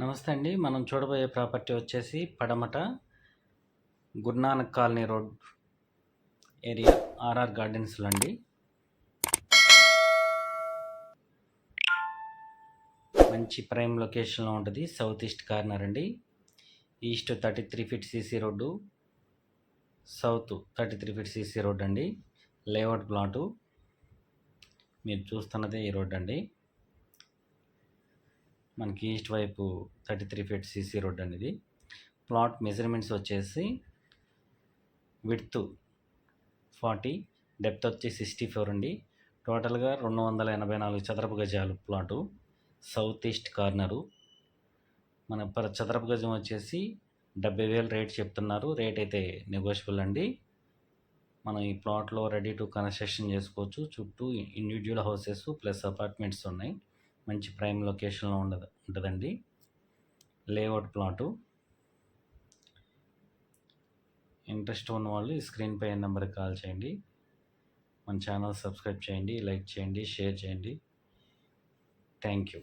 నమస్తే అండి. మనం చూడబోయే ప్రాపర్టీ వచ్చేసి పడమట Gurunanak colony road area RR గార్డెన్స్లో అండి. మంచి ప్రైమ్ లొకేషన్లో ఉంటుంది. సౌత్ ఈస్ట్ కార్నర్ అండి. East thirty three feet CC road south thirty three feet CC road అండి. లేఅవుట్ ప్లాటు మీరు చూస్తున్నదే ఈ రోడ్ అండి. మనకి ఈస్ట్ వైపు thirty three feet CC road అనేది. ప్లాట్ మెజర్మెంట్స్ వచ్చేసి విడ్త్ ఫార్టీ డెప్త్ వచ్చి సిక్స్టీ ఫోర్ అండి. టోటల్గా రెండు వందల ఎనభై నాలుగు చదరపు గజాలు ప్లాటు. South east corner. మన పర్ చదరపు గజం వచ్చేసి డెబ్బై వేలు రేట్ చెప్తున్నారు. రేట్ అయితే నెగోషియబుల్ అండి. మనం ఈ ప్లాట్లో రెడీ టు కన్స్ట్రక్షన్ చేసుకోవచ్చు. చుట్టూ ఇండివిజువల్ హౌసెస్ ప్లస్ అపార్ట్మెంట్స్ ఉన్నాయి. మంచి ప్రైమ్ లొకేషన్లో ఉండదు ఉంటుందండి. Layout plot. ఇంట్రెస్ట్ ఉన్న వాళ్ళు స్క్రీన్ పై నెంబర్కి కాల్ చేయండి. మన ఛానల్ సబ్స్క్రైబ్ చేయండి లైక్ చేయండి షేర్ చేయండి. Thank you.